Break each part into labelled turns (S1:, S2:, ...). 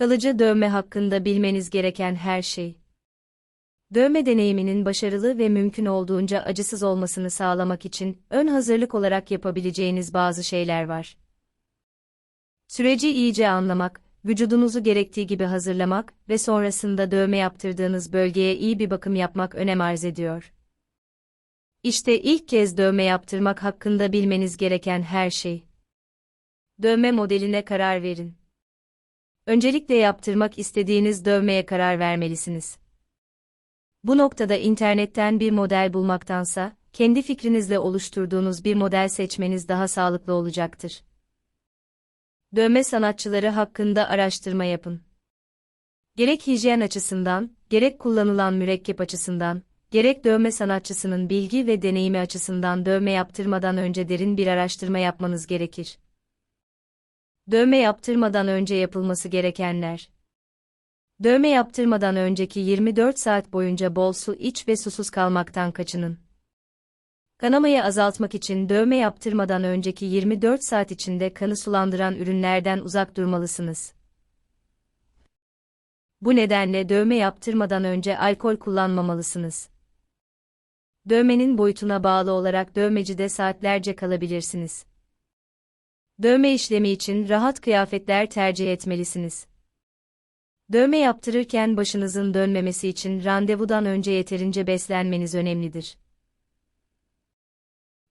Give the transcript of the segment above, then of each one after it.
S1: Kalıcı dövme hakkında bilmeniz gereken her şey. Dövme deneyiminin başarılı ve mümkün olduğunca acısız olmasını sağlamak için ön hazırlık olarak yapabileceğiniz bazı şeyler var. Süreci iyice anlamak, vücudunuzu gerektiği gibi hazırlamak ve sonrasında dövme yaptırdığınız bölgeye iyi bir bakım yapmak önem arz ediyor. İşte ilk kez dövme yaptırmak hakkında bilmeniz gereken her şey. Dövme modeline karar verin. Öncelikle yaptırmak istediğiniz dövmeye karar vermelisiniz. Bu noktada internetten bir model bulmaktansa, kendi fikrinizle oluşturduğunuz bir model seçmeniz daha sağlıklı olacaktır. Dövme sanatçıları hakkında araştırma yapın. Gerek hijyen açısından, gerek kullanılan mürekkep açısından, gerek dövme sanatçısının bilgi ve deneyimi açısından dövme yaptırmadan önce derin bir araştırma yapmanız gerekir. Dövme yaptırmadan önce yapılması gerekenler. Dövme yaptırmadan önceki 24 saat boyunca bol su iç ve susuz kalmaktan kaçının. Kanamayı azaltmak için dövme yaptırmadan önceki 24 saat içinde kanı sulandıran ürünlerden uzak durmalısınız. Bu nedenle dövme yaptırmadan önce alkol kullanmamalısınız. Dövmenin boyutuna bağlı olarak dövmecide saatlerce kalabilirsiniz. Dövme işlemi için rahat kıyafetler tercih etmelisiniz. Dövme yaptırırken başınızın dönmemesi için randevudan önce yeterince beslenmeniz önemlidir.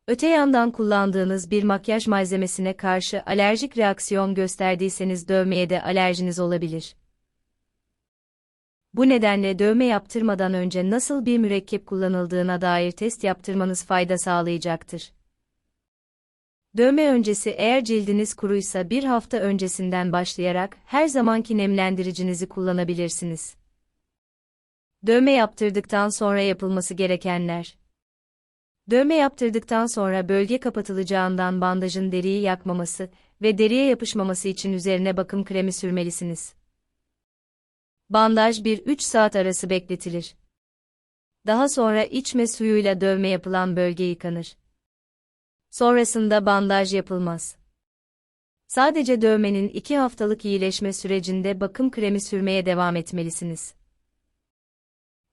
S1: Öte yandan kullandığınız bir makyaj malzemesine karşı alerjik reaksiyon gösterdiyseniz dövmeye de alerjiniz olabilir. Bu nedenle dövme yaptırmadan önce nasıl bir mürekkep kullanıldığına dair test yaptırmanız fayda sağlayacaktır. Dövme öncesi eğer cildiniz kuruysa bir hafta öncesinden başlayarak her zamanki nemlendiricinizi kullanabilirsiniz. Dövme yaptırdıktan sonra yapılması gerekenler. Dövme yaptırdıktan sonra bölge kapatılacağından bandajın deriyi yakmaması ve deriye yapışmaması için üzerine bakım kremi sürmelisiniz. Bandaj 1-3 saat arası bekletilir. Daha sonra içme suyuyla dövme yapılan bölge yıkanır. Sonrasında bandaj yapılmaz. Sadece dövmenin 2 haftalık iyileşme sürecinde bakım kremi sürmeye devam etmelisiniz.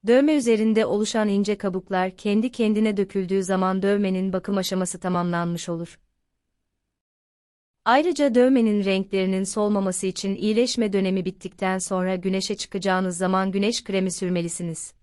S1: Dövme üzerinde oluşan ince kabuklar kendi kendine döküldüğü zaman dövmenin bakım aşaması tamamlanmış olur. Ayrıca dövmenin renklerinin solmaması için iyileşme dönemi bittikten sonra güneşe çıkacağınız zaman güneş kremi sürmelisiniz.